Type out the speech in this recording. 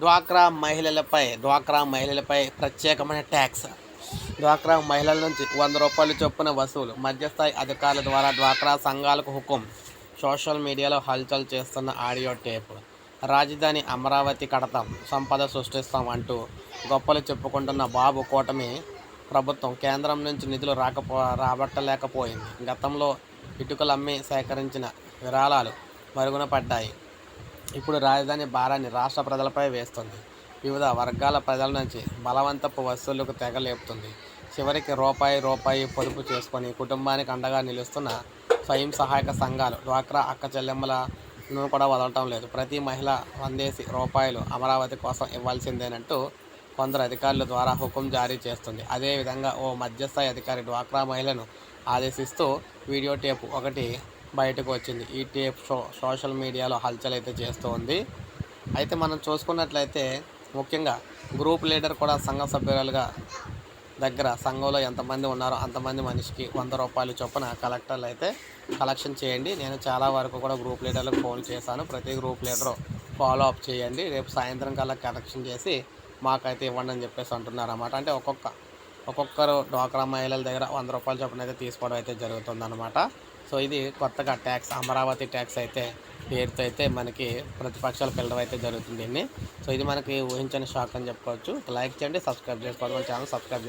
డ్వాక్రా మహిళలపై డ్వాక్రా మహిళలపై ప్రత్యేకమైన ట్యాక్స్. డ్వాక్రా మహిళల నుంచి వంద రూపాయలు చొప్పున వసూలు. మధ్యస్థాయి అధికారుల ద్వారా డ్వాక్రా సంఘాలకు హుకుం. సోషల్ మీడియాలో హల్చల్ చేస్తున్న ఆడియో టేప్. రాజధాని అమరావతి కడతాం సంపద సృష్టిస్తాం అంటూ గొప్పలు చెప్పుకుంటున్న బాబు కూటమి ప్రభుత్వం కేంద్రం నుంచి నిధులు రాకపో రాబట్టలేకపోయింది. గతంలో ఇటుకలమ్మి సేకరించిన విరాళాలు మరుగున పడ్డాయి. ఇప్పుడు రాజధాని భారాన్ని రాష్ట్ర ప్రజలపై వేస్తుంది. వివిధ వర్గాల ప్రజల నుంచి బలవంతపు వసూళ్ళకు తెగలేపుతుంది చివరికి రూపాయి రూపాయి పొదుపు చేసుకొని కుటుంబానికి అండగా నిలుస్తున్న స్వయం సహాయక సంఘాలు డ్వాక్రా అక్క చెల్లెమ్మలను కూడా వదలటం లేదు. ప్రతి మహిళ వందేసి రూపాయలు అమరావతి కోసం ఇవ్వాల్సిందేనంటూ కొందరు అధికారుల ద్వారా హుకుం జారీ చేస్తుంది. అదేవిధంగా ఓ మధ్యస్థాయి అధికారి డ్వాక్రా మహిళను ఆదేశిస్తూ వీడియో టేప్ ఒకటి బయటకు వచ్చింది ఈ టేప్ షో సోషల్ మీడియాలో హల్చల్ అయితే చేస్తూ ఉంది అయితే మనం చూసుకున్నట్లయితే ముఖ్యంగా గ్రూప్ లీడర్ కూడా సంఘ సభ్యురాలుగా దగ్గర సంఘంలో ఎంతమంది ఉన్నారో అంతమంది మనిషికి వంద రూపాయలు చొప్పున కలెక్టర్లు అయితే కలెక్షన్ చేయండి. నేను చాలా వరకు కూడా గ్రూప్ లీడర్లకు ఫోన్ చేశాను. ప్రతి గ్రూప్ లీడరు ఫాలో అప్ చేయండి. రేపు సాయంత్రం కల్లా కలెక్షన్ చేసి మాకైతే ఇవ్వండి అని చెప్పేసి అంటున్నారు అన్నమాట అంటే ఒక్కొక్క ఒక్కొక్కరు డ్వాక్రా మహిళల దగ్గర వంద రూపాయల చొప్పున అయితే తీసుకోవడం అయితే జరుగుతుందన్నమాట. సో ఇది కొత్తగా ట్యాక్స్ అమరావతి ట్యాక్స్ అయితే పేరుతో అయితే మనకి ప్రతిపక్షాలు పిల్లడం అయితే జరుగుతుంది దీన్ని. సో ఇది మనకి ఊహించని షాక్ అని చెప్పుకోవచ్చు. లైక్ చేయండి సబ్స్క్రైబ్ చేసుకోవాలి. మన ఛానల్ సబ్స్క్రైబ్